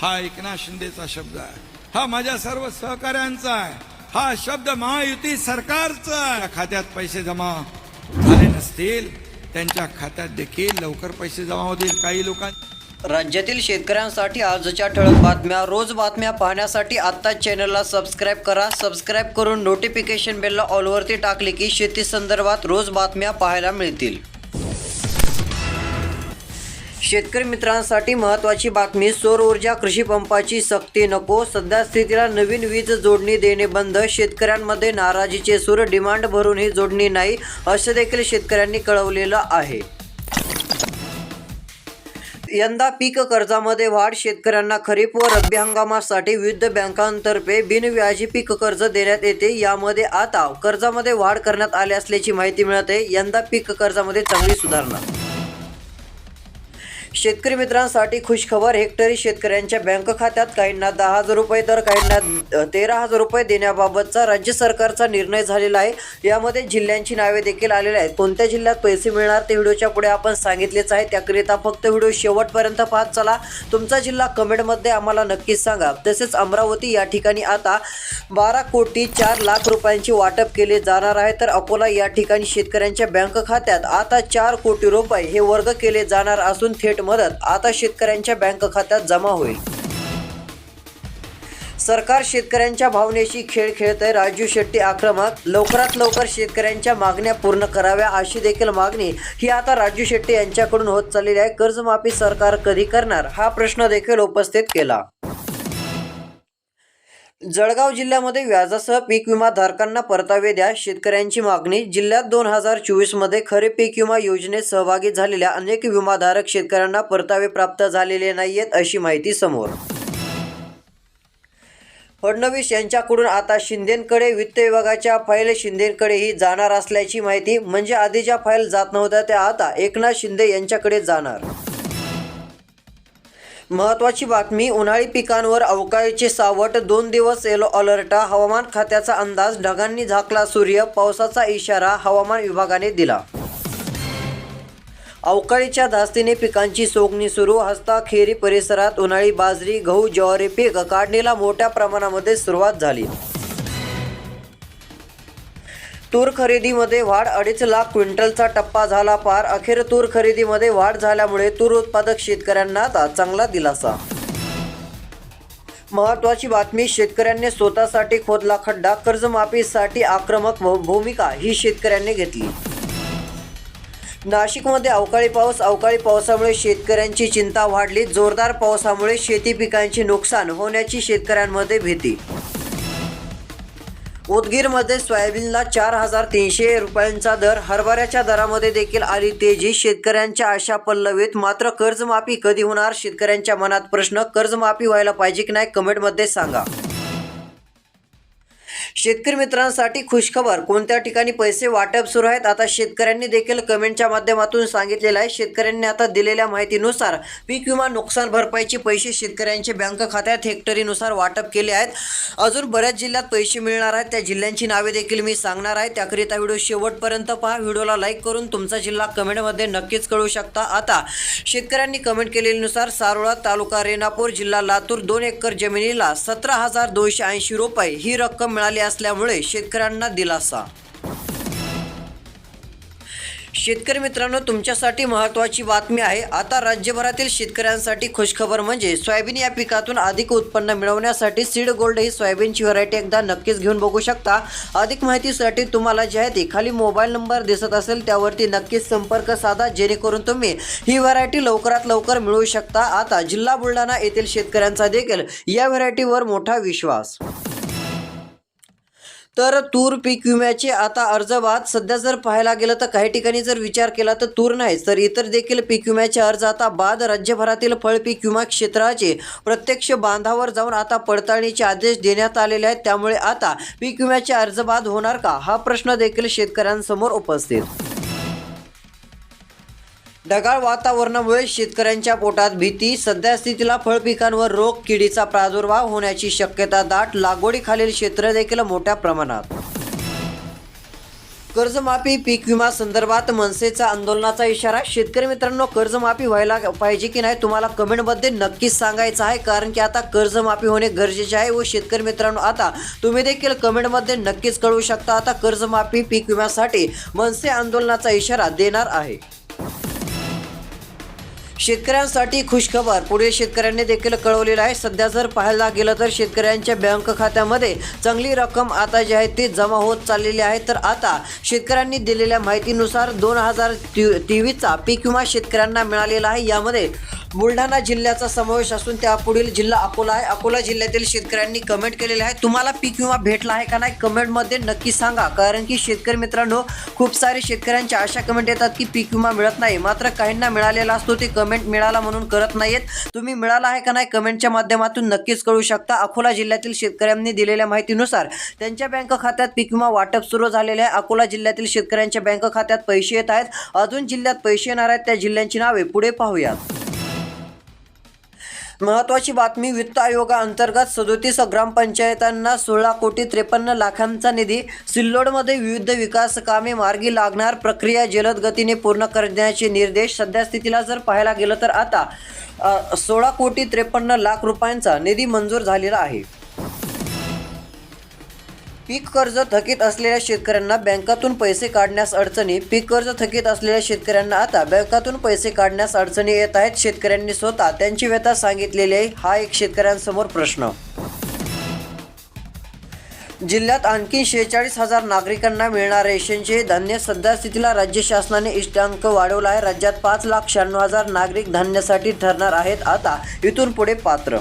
हा एकनाथ शिंदेचा शब्द आहे. हा माझ्या सर्व सहकाऱ्यांचा आहे. हा शब्द महायुती सरकारचा आहे. खात्यात पैसे जमा झाले नसतील त्यांच्या खात्यात देखील लवकर पैसे जमा होतील. काही लोकांनी राज्यातील शेतकऱ्यांसाठी आजच्या ठळक बातम्या रोज बातम्या पाहण्यासाठी आत्ताच चॅनलला सबस्क्राईब करा. सबस्क्राईब करून नोटिफिकेशन बेलला ऑलवरती टाकले की शेती संदर्भात रोज बातम्या पाहायला मिळतील. शेतकरी मित्रांसाठी महत्त्वाची बातमी सौर ऊर्जा कृषी पंपाची सक्ती नको सध्या स्थितीला नवीन वीज जोडणी देणे बंद शेतकऱ्यांमध्ये नाराजीचे सूर डिमांड भरून ही जोडणी नाही असे देखील शेतकऱ्यांनी कळवलेलं आहे. यंदा पीक कर्जामध्ये वाढ शेतकऱ्यांना खरीप व रब्बी हंगामासाठी विविध बँकांतर्फे बिनव्याजी पीक कर्ज देण्यात येते यामध्ये आता कर्जामध्ये वाढ करण्यात आली असल्याची माहिती मिळते यंदा पीक कर्जामध्ये चांगली सुधारणा शेतकरी मित्रांसाठी खुशखबर हेक्टरी शेतकऱ्यांच्या बँक खात्यात काहींना दहा हजार रुपये तर काहींना तेरा हजार रुपये देण्याबाबतचा राज्य सरकारचा निर्णय झालेला आहे. यामध्ये जिल्ह्यांची नावे देखील आलेली आहेत. कोणत्या जिल्ह्यात पैसे मिळणार ते व्हिडिओच्या पुढे आपण सांगितलेच आहे. त्याकरिता फक्त व्हिडिओ शेवटपर्यंत पाहत चला. तुमचा जिल्हा कमेंटमध्ये आम्हाला नक्कीच सांगा. तसेच अमरावती या ठिकाणी आता बारा कोटी चार लाख रुपयांची वाटप केले जाणार आहे. तर अकोला या ठिकाणी शेतकऱ्यांच्या बँक खात्यात आता चार कोटी रुपये हे वर्ग केले जाणार असून थेट मदत आता शेतकऱ्यांच्या बँक खात्यात जमा होईल. सरकार शेतकऱ्यांच्या भावनेशी खेळ खेळतंय. राजू शेट्टी आक्रमक लवकरात लवकर शेतकऱ्यांच्या मागण्या पूर्ण कराव्या अशी देखील मागणी ही आता राजू शेट्टी यांच्याकडून होत चाललेली आहे. कर्जमाफी सरकार कधी करणार? हा प्रश्न देखील उपस्थित केला. जळगाव जिल्ह्यामध्ये व्याजासह पीक विमा धारकांना परतावे द्या. शेतकऱ्यांची मागणी जिल्ह्यात दोन हजार चोवीसमध्ये पीक विमा योजनेत सहभागी झालेल्या अनेक विमाधारक शेतकऱ्यांना परतावे प्राप्त झालेले नाहीयेत अशी माहिती समोर. फडणवीस यांच्याकडून आता शिंदेकडे वित्त विभागाच्या फाईल शिंदेकडेही जाणार असल्याची माहिती म्हणजे आधी ज्या फाईल जात नव्हत्या त्या आता एकनाथ शिंदे यांच्याकडे जाणार. महत्वाची बातमी उन्हाळी पिकांवर अवकाळीचे सावट दोन दिवस येलो अलर्ट हवामान खात्याचा अंदाज ढगांनी झाकला सूर्य पावसाचा इशारा हवामान विभागाने दिला. अवकाळीच्या धास्तीने पिकांची सोगणी सुरू हस्ताखेरी परिसरात उन्हाळी बाजरी गहू ज्वारी पीक काढणीला मोठ्या प्रमाणामध्ये सुरुवात झाली. तूर खरेदीमध्ये वाढ अडीच लाख क्विंटलचा टप्पा झाला पार. अखेर तूर खरेदीमध्ये वाढ झाल्यामुळे तूर उत्पादक शेतकऱ्यांना आता चांगला दिलासा. महत्वाची बातमी शेतकऱ्यांनी स्वतःसाठी खोदला खड्डा कर्जमाफीसाठी आक्रमक भूमिका ही शेतकऱ्यांनी घेतली. नाशिकमध्ये अवकाळी पाऊस अवकाळी पावसामुळे शेतकऱ्यांची चिंता वाढली. जोरदार पावसामुळे शेती पिकांचे नुकसान होण्याची शेतकऱ्यांमध्ये भीती. उदगीरमध्ये सोयाबीनला चार हजार तीनशे रुपयांचा दर. हरभऱ्याच्या दरामध्ये देखील आली तेजी. शेतकऱ्यांच्या आशा पल्लवीत मात्र कर्जमाफी कधी होणार? शेतकऱ्यांच्या मनात प्रश्न. कर्जमाफी व्हायला पाहिजे की नाही? कमेंटमध्ये सांगा. शेतकरी मित्रांसाठी खुशखबर. कोणत्या ठिकाणी पैसे वाटप सुरू आहेत? आता शेतकऱ्यांनी देखील कमेंटच्या माध्यमातून सांगितलेलं आहे. शेतकऱ्यांनी आता दिलेल्या माहितीनुसार पीक विमा नुकसान भरपाईचे पैसे शेतकऱ्यांचे बँक खात्यात हेक्टरीनुसार वाटप केले आहेत. अजून बऱ्याच जिल्ह्यात पैसे मिळणार आहेत. त्या जिल्ह्यांची नावे देखील मी सांगणार आहे. त्याकरिता व्हिडिओ शेवटपर्यंत पहा. व्हिडिओला लाईक करून तुमचा जिल्हा कमेंटमध्ये नक्कीच कळू शकता. आता शेतकऱ्यांनी कमेंट केलेल्यानुसार सारोळा तालुका रेणापूर जिल्हा लातूर दोन एकर जमिनीला सतरा हजार दोनशे ऐंशी रुपये ही रक्कम मिळाली असल्यामुळे शेतकऱ्यांना दिलासा. शेतकरी मित्रांनो तुमच्यासाठी महत्त्वाची बातमी आहे. आता राज्यभरातील शेतकऱ्यांसाठी खुशखबर म्हणजे सोयाबीन या पिकातून अधिक उत्पन्न मिळवण्यासाठी सीड गोल्ड ही सोयाबीनची व्हरायटी एकदा नक्कीच घेऊन बघू शकता. अधिक माहितीसाठी तुम्हाला जी आहे ती खाली मोबाईल नंबर दिसत असेल त्यावरती नक्कीच संपर्क साधा जेणेकरून तुम्ही ही व्हरायटी लवकरात लवकर मिळवू शकता. आता जिल्हा बुलढाणा येथील शेतकऱ्यांचा देखील या व्हरायटीवर मोठा विश्वास. तर तूर पीक विम्याचे आता अर्जबाद सध्या जर पाहायला गेलं तर काही ठिकाणी जर विचार केला तर तूर नाहीच तर इतर देखील पीक विम्याचे अर्ज आता बाद. राज्यभरातील फळ पीक विमा क्षेत्राचे प्रत्यक्ष बांधावर जाऊन आता पडताळणीचे आदेश देण्यात आलेले आहेत. त्यामुळे आता पीक विम्याचे अर्ज बाद होणार का? हा प्रश्न देखील शेतकऱ्यांसमोर उपस्थित ढगाळ वातावरणामुळे शेतकऱ्यांच्या पोटात भीती सध्या स्थितीला फळ पिकांवर रोग किडीचा प्रादुर्भाव होण्याची शक्यता दाट लागवडीखालील क्षेत्र देखील मोठ्या प्रमाणात. कर्जमाफी पीक विमा संदर्भात मनसेचा आंदोलनाचा इशारा. शेतकरी मित्रांनो कर्जमाफी व्हायला पाहिजे की नाही तुम्हाला कमेंटमध्ये नक्कीच सांगायचं आहे कारण की आता कर्जमाफी होणे गरजेचे आहे व शेतकरी मित्रांनो आता तुम्ही देखील कमेंटमध्ये नक्कीच कळवू शकता. आता कर्जमाफी पीक विम्यासाठी मनसे आंदोलनाचा इशारा देणार आहे. शेतकऱ्यांसाठी खुशखबर. पुढील शेतकऱ्यांनी देखील कळवलेलं आहे. सध्या जर पाहायला गेलं तर शेतकऱ्यांच्या बँक खात्यामध्ये चांगली रक्कम आता जी आहे ती जमा होत चाललेली आहे. तर आता शेतकऱ्यांनी दिलेल्या माहितीनुसार दोन हजार तेवीसचा पीक विमा शेतकऱ्यांना मिळालेला आहे. यामध्ये बुलढाणा जिल्ह्याचा समावेश असून त्या पुढील जिल्हा अकोला आहे. अकोला जिल्ह्यातील शेतकऱ्यांनी कमेंट केलेले आहे. तुम्हाला पीक विमा भेटला आहे का नाही कमेंटमध्ये नक्की सांगा. कारण की शेतकरी मित्रांनो खूप सारे शेतकऱ्यांच्या अशा कमेंट येतात की पीक विमा मिळत नाही. मात्र काहींना मिळालेला असतो ते कमेंट मिळाला म्हणून करत नाहीत तुम्ही मिळाला आहे का नाही कमेंटच्या माध्यमातून नक्कीच कळू शकता. अकोला जिल्ह्यातील शेतकऱ्यांनी दिलेल्या माहितीनुसार त्यांच्या बँक खात्यात पीक विमा वाटप सुरू झालेले आहे. अकोला जिल्ह्यातील शेतकऱ्यांच्या बँक खात्यात पैसे येत आहेत. अजून जिल्ह्यात पैसे येणार आहेत. त्या जिल्ह्यांची नावे पुढे पाहूयात. महत्वाची बातमी वित्त आयोगाअंतर्गत सदोतीस ग्रामपंचायतांना सोळा कोटी त्रेपन्न लाखांचा निधी सिल्लोडमध्ये विविध विकास कामे मार्गी लागणार प्रक्रिया जलद गतीने पूर्ण करण्याचे निर्देश सध्यास्थितीला जर पाहायला गेलं तर आता सोळा कोटी त्रेपन्न लाख रुपयांचा निधी मंजूर झालेला आहे. पीक कर्ज थकीत असलेल्या शेतकऱ्यांना बँकातून पैसे काढण्यास अडचणी पीक कर्ज थकीत असलेल्या शेतकऱ्यांना आता बँकातून पैसे काढण्यास अडचणी येत आहेत. शेतकऱ्यांनी स्वतः त्यांची व्यथा सांगितलेली आहे. हा एक शेतकऱ्यांसमोर प्रश्न. जिल्ह्यात आणखी शेहेचाळीस हजार नागरिकांना मिळणार रेशनचे धान्य सध्या स्थितीला राज्य शासनाने इष्टांक वाढवला आहे. राज्यात पाच लाख शहाण्णव हजार नागरिक धान्यासाठी ठरणार आहेत. आता इथून पुढे पात्र.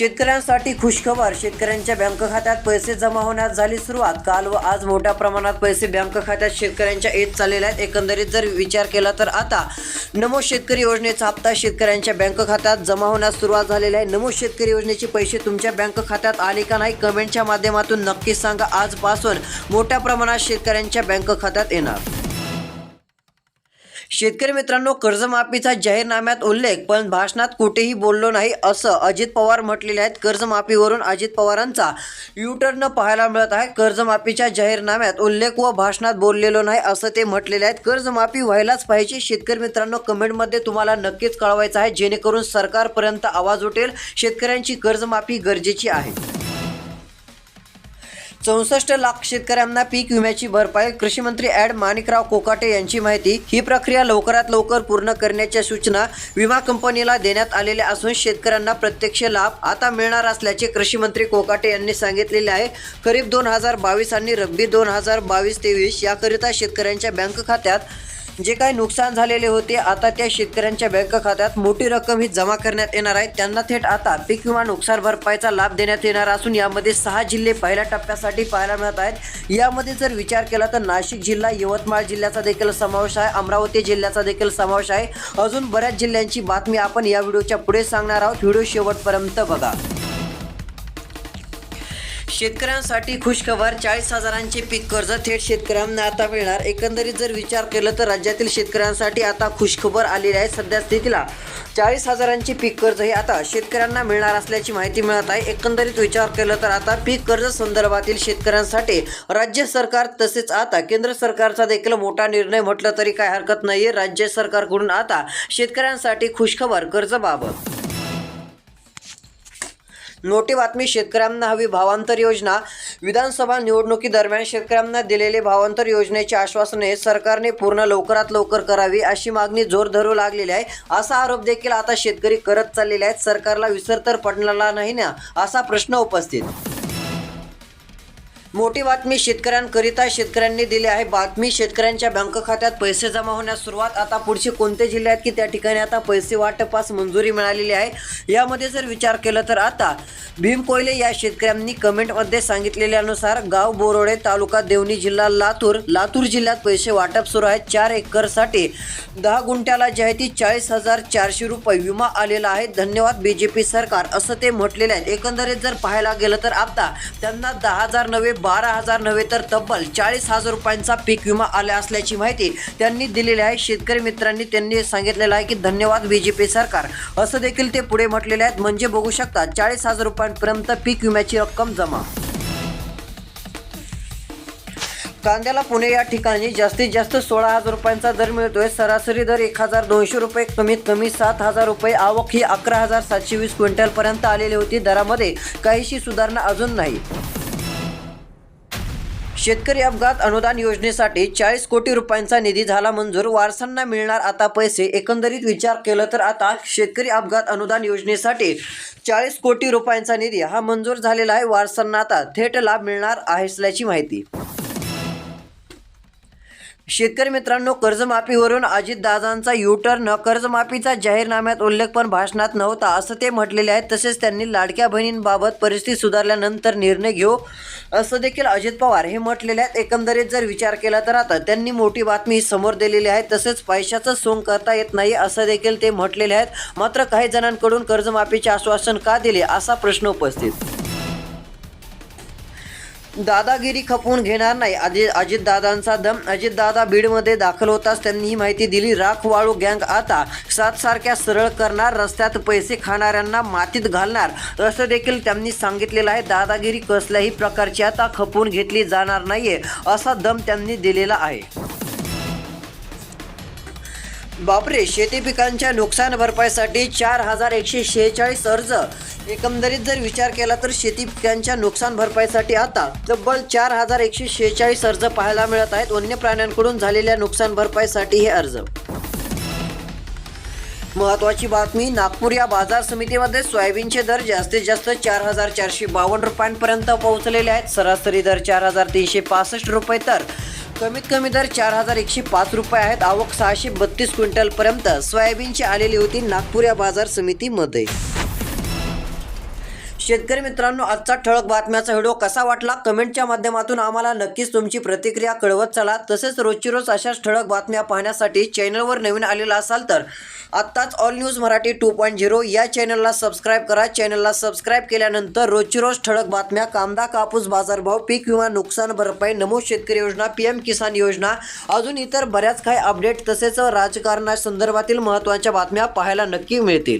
शेतकऱ्यांसाठी खुशखबर. शेतकऱ्यांच्या बँक खात्यात पैसे जमा होण्यास झाली सुरुवात. काल व आज मोठ्या प्रमाणात पैसे बँक खात्यात शेतकऱ्यांच्या येत चाललेल्या आहेत. एकंदरीत जर विचार केला तर आता नमो शेतकरी योजनेचा हप्ता शेतकऱ्यांच्या बँक खात्यात जमा होण्यास सुरुवात झालेली आहे. नमो शेतकरी योजनेचे पैसे तुमच्या बँक खात्यात आले का नाही कमेंटच्या माध्यमातून नक्कीच सांगा. आजपासून मोठ्या प्रमाणात शेतकऱ्यांच्या बँक खात्यात येणार. शेतकरी मित्रांनो कर्जमाफीचा जाहीरनाम्यात उल्लेख पण भाषणात कुठेही बोललो नाही असं अजित पवार म्हटलेले आहेत. कर्जमाफीवरून अजित पवारांचा युटर्न पाहायला मिळत आहे. कर्जमाफीच्या जाहीरनाम्यात उल्लेख व भाषणात बोललेलो नाही असं ते म्हटलेले आहेत. कर्जमाफी व्हायलाच पाहिजे. शेतकरी मित्रांनो कमेंटमध्ये तुम्हाला नक्कीच कळवायचं आहे. जेणेकरून सरकारपर्यंत आवाज उठेल. शेतकऱ्यांची कर्जमाफी गरजेची आहे. चौसष्ट लाख शेतकऱ्यांना पीक विम्याची भरपाई कृषी मंत्री ॲड माणिकराव कोकाटे यांची माहिती ही प्रक्रिया लवकरात लवकर पूर्ण करण्याच्या सूचना विमा कंपनीला देण्यात आलेल्या असून शेतकऱ्यांना प्रत्यक्ष लाभ आता मिळणार असल्याचे कृषी मंत्री कोकाटे यांनी सांगितलेले आहे. खरीप दोन हजार बावीस आणि रब्बी दोन हजार बावीस तेवीस याकरिता शेतकऱ्यांच्या बँक खात्यात जे काही नुकसान झालेले होते आता त्या शेतकऱ्यांच्या बँक खात्यात मोठी रक्कम ही जमा करण्यात येणार आहे. त्यांना थेट आता पीक विमा नुकसान भरपाईचा लाभ देण्यात येणार असून यामध्ये सहा जिल्हे पहिल्या टप्प्यासाठी पाहायला मिळत आहेत. यामध्ये जर विचार केला तर नाशिक जिल्हा यवतमाळ जिल्ह्याचा देखील समावेश आहे अमरावती जिल्ह्याचा देखील समावेश आहे. अजून बऱ्याच जिल्ह्यांची बातमी आपण या व्हिडिओच्या पुढे सांगणार आहोत. व्हिडिओ शेवटपर्यंत बघा. शेतकऱ्यांसाठी खुशखबर चाळीस हजारांचे पीक कर्ज थेट शेतकऱ्यांना आता मिळणार. एकंदरीत जर विचार केला तर राज्यातील शेतकऱ्यांसाठी आता खुशखबर आलेली आहे सध्या स्थितीला. चाळीस हजारांचे पीक कर्ज हे आता शेतकऱ्यांना मिळणार असल्याची माहिती मिळत आहे. एकंदरीत विचार केला तर आता पीक कर्ज संदर्भातील शेतकऱ्यांसाठी राज्य सरकार तसेच आता केंद्र सरकारचा देखील मोठा निर्णय म्हटलं तरी काय हरकत नाही राज्य सरकारकडून आता शेतकऱ्यांसाठी खुशखबर कर्जबाबत. मोठी बातमी शेतकऱ्यांना हवी भावांतर योजना. विधानसभा निवडणुकीदरम्यान शेतकऱ्यांना दिलेले भावांतर योजनेचे आश्वासने सरकारने पूर्ण लवकरात लवकर करावी अशी मागणी जोर धरू लागलेली आहे. असा आरोप देखील आता शेतकरी करत चाललेले आहेत. सरकारला विसर तर पडलेला नाही ना? असा प्रश्न उपस्थित मोठी बातमी शेतकऱ्यांकरिता शेतकऱ्यांनी दिली आहे. बातमी शेतकऱ्यांच्या बँक खात्यात पैसे जमा होण्यास सुरुवात. आता पुढचे कोणते जिल्हे आहेत की त्या ठिकाणी आता पैसे वाटपास मंजुरी मिळालेली आहे? यामध्ये जर विचार केला तर आता भीम कोयले या शेतकऱ्यांनी कमेंटमध्ये सांगितलेल्यानुसार गाव बोरोडे तालुका देवणी जिल्हा लातूर लातूर जिल्ह्यात पैसे वाटप सुरू आहे चार एकरसाठी दहा गुंठ्याला जे आहे ती चाळीस हजार चारशे रुपये विमा आलेला आहे. धन्यवाद बी जे पी सरकार असं ते म्हटलेले आहेत. एकंदरीत जर पाहायला गेलं तर आता त्यांना दहा हजार नवे बारा हजार नव्हे तर तब्बल चाळीस हजार रुपयांचा पीक विमा आला असल्याची माहिती त्यांनी दिलेली आहे. शेतकरी मित्रांनी त्यांनी सांगितलेलं आहे की धन्यवाद बी जे पी सरकार. असं देखील ते पुढे म्हटलेले आहेत. म्हणजे बघू शकता चाळीस हजार रुपयांपर्यंत पीक विम्याची रक्कम जमा. कांद्याला पुणे या ठिकाणी जास्तीत जास्त सोळा हजार रुपयांचा दर मिळतोय. सरासरी दर एक हजार दोनशे रुपये कमीत कमी सात हजार रुपये. आवक ही अकरा हजार सातशे वीस क्विंटलपर्यंत आलेली होती. दरामध्ये काहीशी सुधारणा अजून नाही. शेतकरी अपघात अनुदान योजनेसाठी चाळीस कोटी रुपयांचा निधी झाला मंजूर. वारसांना मिळणार आता पैसे? एकंदरीत विचार केलं तर आता शेतकरी अपघात अनुदान योजनेसाठी चाळीस कोटी रुपयांचा निधी हा मंजूर झालेला आहे. वारसांना आता थेट लाभ मिळणार आहे असल्याची माहिती. शेतकरी मित्रांनो कर्जमाफीवरून अजितदादांचा युटर्न कर्जमाफीचा जाहीरनाम्यात उल्लेख पण भाषणात नव्हता असं ते म्हटलेले आहेत. तसेच त्यांनी लाडक्या बहिणींबाबत परिस्थिती सुधारल्यानंतर निर्णय घेऊ असं देखील अजित पवार हे म्हटलेले आहेत. एकंदरीत जर विचार केला तर आता त्यांनी मोठी बातमी समोर दिलेली आहे. तसेच पैशाचं सोंग करता येत नाही असं देखील ते म्हटलेले आहेत. मात्र काही जणांकडून कर्जमाफीचे आश्वासन का दिले असा प्रश्न उपस्थित दादागिरी खपवून घेणार नाही. अजित अजितदादांचा दम. अजितदादा बीडमध्ये दाखल होताच त्यांनी ही माहिती दिली. राख वाळू गँग आता सात सारख्या सरळ करणार रस्त्यात पैसे खाणाऱ्यांना मातीत घालणार. असं देखील त्यांनी सांगितलेलं आहे. दादागिरी कसल्याही प्रकारची आता खपवून घेतली जाणार नाहीये असा दम त्यांनी दिलेला आहे. बापरे शेती पिकांच्या नुकसान भरपाईसाठी चार हजार एकशे शेहेचाळीस अर्ज. एकंदरीत जर विचार केला तर शेती पिकांच्या नुकसान भरपाईसाठी आता तब्बल चार हजार एकशे शेहेचाळीस अर्ज पाहायला मिळत आहेत. वन्य प्राण्यांकडून झालेल्या नुकसान भरपाईसाठी हे अर्ज. महत्वाची बातमी नागपूर या बाजार समितीमध्ये सोयाबीनचे दर जास्तीत जास्त चार हजार चारशे बावन्न रुपयांपर्यंत पोहोचलेले आहेत. सरासरी दर चार हजार तीनशे पासष्ट रुपये तर कमीत कमी दर चार हजार एकशे पाच रुपये आहेत. आवक सहाशे बत्तीस क्विंटलपर्यंत सोयाबीनची आलेली होती नागपूर या बाजार समितीमध्ये. शेतकरी मित्रांनो आजचा ठळक बातम्याचा व्हिडिओ कसा वाटला? कमेंटच्या माध्यमातून आम्हाला नक्कीच तुमची प्रतिक्रिया कळवत चला. तसेच रोजची रोज अशाच ठळक बातम्या पाहण्यासाठी चॅनलवर नवीन आलेला असाल तर आत्ताच all news Marathi two point zero या चॅनलला सबस्क्राईब करा. चॅनलला सबस्क्राईब केल्यानंतर रोजची रोज ठळक बातम्या कांदा कापूस बाजारभाव पीक विमा नुकसान भरपाई नमो शेतकरी योजना पी एम किसान योजना अजून इतर बऱ्याच काही अपडेट तसेच राजकारणासंदर्भातील महत्त्वाच्या बातम्या पाहायला नक्की मिळतील.